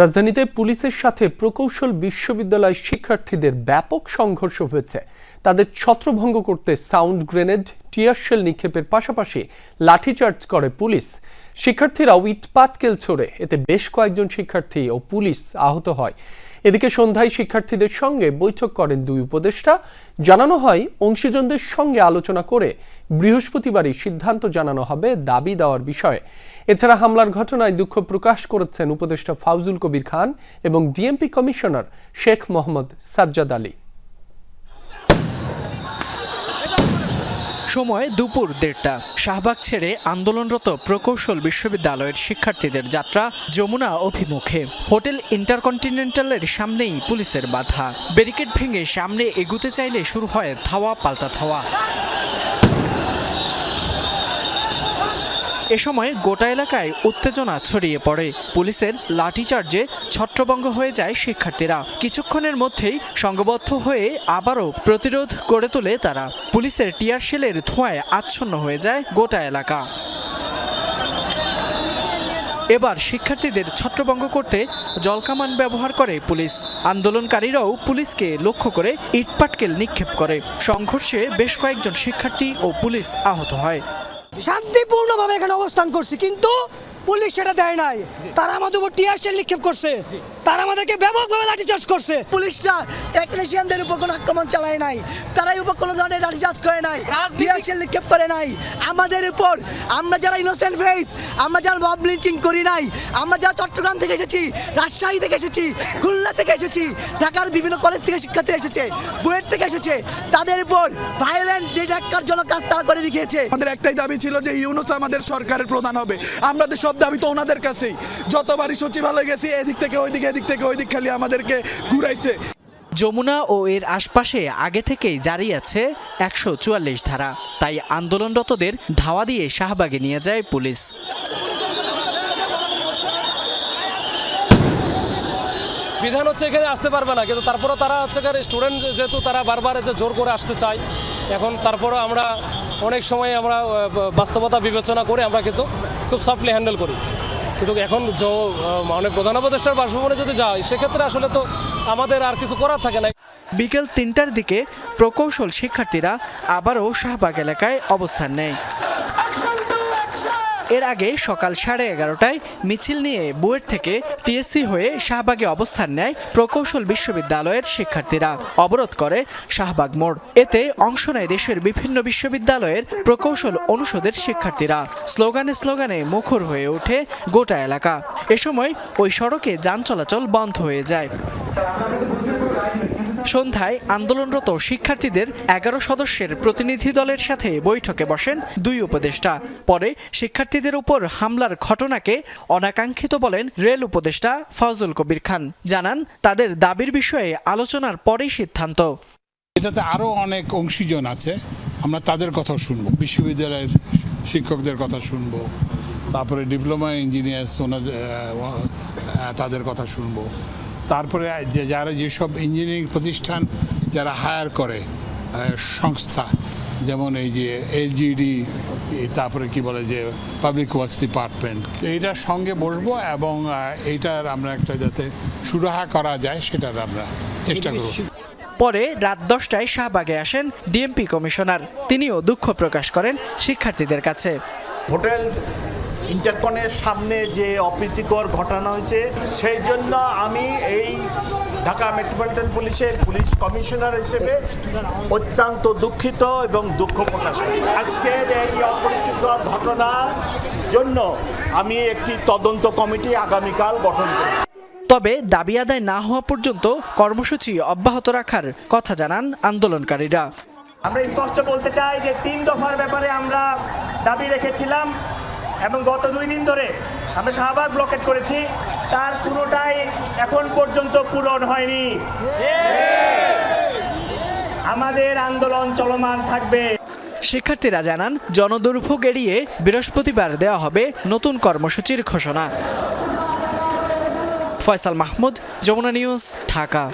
রাজধানীতে পুলিশের সাথে প্রকৌশল বিশ্ববিদ্যালয় শিক্ষার্থীদের ব্যাপক সংঘর্ষ হয়েছে। তাদের ছত্রভঙ্গ করতে সাউন্ড গ্রেনেড টিয়ারশেল নিক্ষেপের পাশাপাশি লাঠিচার্জ করে পুলিশ। শিক্ষার্থীরাও ইটপাটকেল ছোড়ে, এতে বেশ কয়েকজন শিক্ষার্থী ও পুলিশ আহত হয়। এদিকে সন্ধ্যায় শিক্ষার্থীদের সঙ্গে বৈঠক করেন দুই উপদেষ্টা। জানানো হয়, অংশীজনদের সঙ্গে আলোচনা করে বৃহস্পতিবারই সিদ্ধান্ত জানানো হবে দাবি দেওয়ার বিষয়ে। এছাড়া হামলার ঘটনায় দুঃখ প্রকাশ করেছেন উপদেষ্টা ফাউজুল কবির খান এবং ডিএমপি কমিশনার শেখ মোহাম্মদ সাজ্জাদ আলী। সময় দুপুর দেড়টা। শাহবাগ ছেড়ে আন্দোলনরত প্রকৌশল বিশ্ববিদ্যালয়ের শিক্ষার্থীদের যাত্রা যমুনা অভিমুখে। হোটেল ইন্টারকন্টিনেন্টালের সামনেই পুলিশের বাধা। ব্যারিকেড ভেঙে সামনে এগুতে চাইলে শুরু হয় ধাওয়া পাল্টা ধাওয়া এ সময় গোটা এলাকায় উত্তেজনা ছড়িয়ে পড়ে। পুলিশের লাঠিচার্জে ছত্রভঙ্গ হয়ে যায় শিক্ষার্থীরা। কিছুক্ষণের মধ্যেই সংঘবদ্ধ হয়ে আবারও প্রতিরোধ গড়ে তোলে তারা। পুলিশের টিয়ার শেলের ধোঁয়ায় আচ্ছন্ন হয়ে যায় গোটা এলাকা। এবার শিক্ষার্থীদের ছত্রভঙ্গ করতে জলকামান ব্যবহার করে পুলিশ। আন্দোলনকারীরাও পুলিশকে লক্ষ্য করে ইটপাটকেল নিক্ষেপ করে। সংঘর্ষে বেশ কয়েকজন শিক্ষার্থী ও পুলিশ আহত হয়। শান্তিপূর্ণভাবে এখানে অবস্থান করছি কিন্তু পুলিশ সেটা দেয় নাই। তারা আমাদের উপর টিয়ার শেল নিক্ষেপ করছে। তারা আমাদেরকে ব্যাপকভাবে লাঠিচার্জ করছে। পুলিশরা টেকনিশিয়ানদের উপর কোনো আক্রমণ চালায় নাই। তারাই উপর কোনো ধরনের লাঠিচার্জ করে নাই। টিয়ার শেল নিক্ষেপ করে নাই। আমাদের উপর আমরা যারা ইনোসেন্ট ফেস আমরা যারা মব লিঞ্চিং করি নাই আমরা যারা চট্টগ্রাম থেকে এসেছি রাজশাহী থেকে এসেছি খুলনা থেকে এসেছি ঢাকার বিভিন্ন কলেজ থেকে শিক্ষার্থী এসেছে বুয়েট থেকে এসেছে তাদের উপর ভায়োলেন্ট যে জন্য কাজ তারা করে দেখিয়েছে। আমাদের একটাই দাবি ছিল যে ইউনুস আমাদের সরকারের প্রধান হবে। আমাদের সব দাবি তো ওনাদের কাছেই। যতবারই সচিবালয়ে গেছি এদিক থেকে ওইদিক এদিক থেকে ওইদিক খালি আমাদেরকে ঘুরাইছে। যমুনা ও এর আশপাশে আগে থেকেই জারি আছে একশো চুয়াল্লিশ ধারা। তাই আন্দোলনরতদের ধাওয়া দিয়ে শাহবাগে নিয়ে যায় পুলিশ। বিধান হচ্ছে এখানে আসতে পারবে না কিন্তু তারপরে তারা হচ্ছে স্টুডেন্ট যেহেতু তারা বারবার যে জোর করে আসতে চায়। এখন তারপরও আমরা অনেক সময় আমরা বাস্তবতা বিবেচনা করে আমরা কিন্তু খুব সফটলি হ্যান্ডেল করি। কিন্তু এখন অনেক প্রধান উপদেষ্টার বাসভবনে যদি যাই, সেক্ষেত্রে আসলে তো আমাদের আর কিছু করার থাকে না। বিকেল তিনটার দিকে প্রকৌশল শিক্ষার্থীরা আবারও শাহবাগ এলাকায় অবস্থান নেয়। এর আগে সকাল সাড়ে এগারোটায় মিছিল নিয়ে বুয়েট থেকে টিএসসি হয়ে শাহবাগে অবস্থান নেয় প্রকৌশল বিশ্ববিদ্যালয়ের শিক্ষার্থীরা। অবরোধ করে শাহবাগ মোড়। এতে অংশ নেয় দেশের বিভিন্ন বিশ্ববিদ্যালয়ের প্রকৌশল অনুষদের শিক্ষার্থীরা। স্লোগানে স্লোগানে মুখর হয়ে ওঠে গোটা এলাকা। এ সময় ওই সড়কে যান চলাচল বন্ধ হয়ে যায়। সন্ধ্যায় আন্দোলনরত শিক্ষার্থীদের এগারো সদস্যের প্রতিনিধি দলের সাথে বৈঠকে বসেন দুই উপদেষ্টা। পরে শিক্ষার্থীদের উপর হামলার ঘটনাকে অনাকাঙ্ক্ষিত বলেন রেল উপদেষ্টা ফজল কবির খান। জানান, তাদের দাবির বিষয়ে আলোচনার পরেই সিদ্ধান্ত। এটাতে আরও অনেক অংশীজন আছে, আমরা তাদের কথা শুনব। বিশ্ববিদ্যালয়ের শিক্ষকদের কথা শুনব, তারপরে ডিপ্লোমা ইঞ্জিনিয়ার্স ওনাদের তাদের কথা শুনব। তারপরে যে যারা যেসব ইঞ্জিনিয়ারিং প্রতিষ্ঠান যারা হায়ার করে সংস্থা যেমন এই যে এলজিডি তারপরে কি বলে যে পাবলিক ওয়ার্কস ডিপার্টমেন্ট এইটার সঙ্গে বসবো এবং এইটার আমরা একটা যাতে সুরাহা করা যায় সেটার আমরা চেষ্টা করব। পরে রাত দশটায় শাহবাগে আসেন ডিএমপি কমিশনার। তিনিও দুঃখ প্রকাশ করেন শিক্ষার্থীদের কাছে। হোটেল ইন্টারকনের সামনে যে অপ্রীতিকর ঘটনা হয়েছে সেই জন্য আমি এই ঢাকা মেট্রোপলিটন পুলিশের পুলিশ কমিশনার হিসেবে অত্যন্ত দুঃখিত এবং দুঃখ প্রকাশ করি। আজকের এই অপ্রীতিকর ঘটনার জন্য আমি একটি তদন্ত কমিটি আগামীকাল গঠন করি তবে দাবি আদায় না হওয়া পর্যন্ত কর্মসূচি অব্যাহত রাখার কথা জানান আন্দোলনকারীরা। আমরা স্পষ্ট বলতে চাই যে তিন দফার ব্যাপারে আমরা দাবি রেখেছিলাম। এবং গত দুই দিন ধরে আমরা শাহবাগ ব্লকেট করেছি। তার পুরোটাই এখন পর্যন্ত পূরণ হয়নি। আমাদের আন্দোলন চলমান থাকবে। শিক্ষার্থীরা জানান, জনদুর্ভোগ এড়িয়ে বৃহস্পতিবার দেওয়া হবে নতুন কর্মসূচির ঘোষণা। ফয়সাল মাহমুদ, যমুনা নিউজ, ঢাকা।